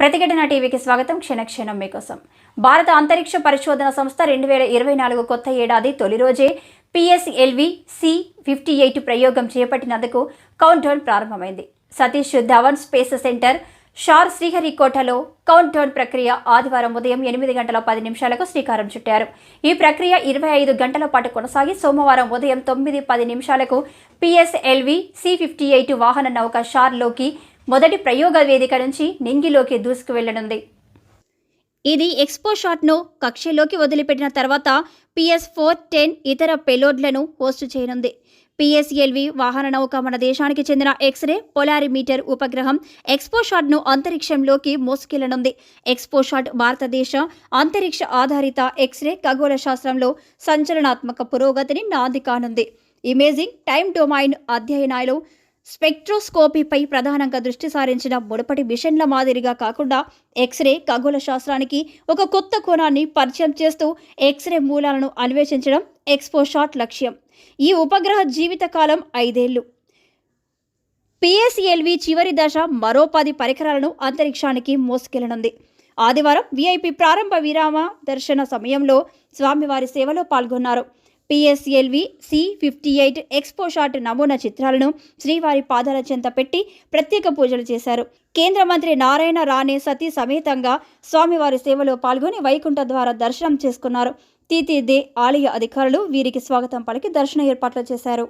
ప్రతిఘటన టీవీకి స్వాగతం. క్షణక్షణం మీకోసం. భారత అంతరిక్ష పరిశోధన సంస్థ రెండు వేల ఇరవై నాలుగు కొత్త ఏడాది తొలి రోజే పిఎస్ఎల్వి సి ఫిఫ్టీ ఎయిట్ ప్రయోగం చేపట్టినందుకు కౌంట్ డౌన్ ప్రారంభమైంది. సతీష్ ధవన్ స్పేస్ సెంటర్ షార్ శ్రీహరికోటలో కౌంట్ డౌన్ ప్రక్రియ ఆదివారం ఉదయం ఎనిమిది గంటల పది నిమిషాలకు శ్రీకారం చుట్టారు. ఈ ప్రక్రియ ఇరవై ఐదు గంటల పాటు కొనసాగి సోమవారం ఉదయం తొమ్మిది పది నిమిషాలకు పిఎస్ఎల్వి సి ఫిఫ్టీ ఎయిట్ వాహన నౌక షార్లోకి మొదటి ప్రయోగ వేదిక నుంచి నింగిలోకి దూసుకు వెళ్ళనుంది ఇది ఎక్స్పో షాట్ను కక్షలోకి వదిలిపెట్టిన తర్వాత పిఎస్ ఫోర్ టెన్ ఇతర పెలోడ్లను హోస్టు చేయనుంది. పిఎస్ఎల్వి వాహన నౌక మన దేశానికి చెందిన ఎక్స్రే పొలారిమీటర్ ఉపగ్రహం ఎక్స్పోషాట్ను అంతరిక్షంలోకి మోసుకెళ్ళనుంది. ఎక్స్పోషాట్ భారతదేశ అంతరిక్ష ఆధారిత ఎక్స్రే ఖగోళ శాస్త్రంలో సంచలనాత్మక పురోగతిని నాంది కానుంది. ఇమేజింగ్ టైమ్ డొమైన్ అధ్యయనాలు స్పెక్ట్రోస్కోపీపై ప్రధానంగా దృష్టి సారించిన మునుపటి మిషన్ల మాదిరిగా కాకుండా ఎక్స్రే ఖగోళ శాస్త్రానికి ఒక కొత్త కోణాన్ని పరిచయం చేస్తూ ఎక్స్రే మూలాలను అన్వేషించడం ఎక్స్పోషాట్ లక్ష్యం. ఈ ఉపగ్రహ జీవితకాలం ఐదేళ్ళు. పిఎస్ఎల్వి చివరి దశ మరో పది పరికరాలను అంతరిక్షానికి మోసుకెళ్ళనుంది. ఆదివారం విఐపి ప్రారంభ విరామ దర్శన సమయంలో స్వామివారి సేవలో పాల్గొన్నారు. PSLV C fifty eight XPoSat నమూనా చిత్రాలను శ్రీవారి పాదాల చెంత పెట్టి ప్రత్యేక పూజలు చేశారు. కేంద్ర మంత్రి నారాయణ రాణే సతీ సమేతంగా స్వామివారి సేవలో పాల్గొని వైకుంఠ ద్వారా దర్శనం చేసుకున్నారు. తీతీదే ఆలయ అధికారులు వీరికి స్వాగతం పలికి దర్శన ఏర్పాట్లు చేశారు.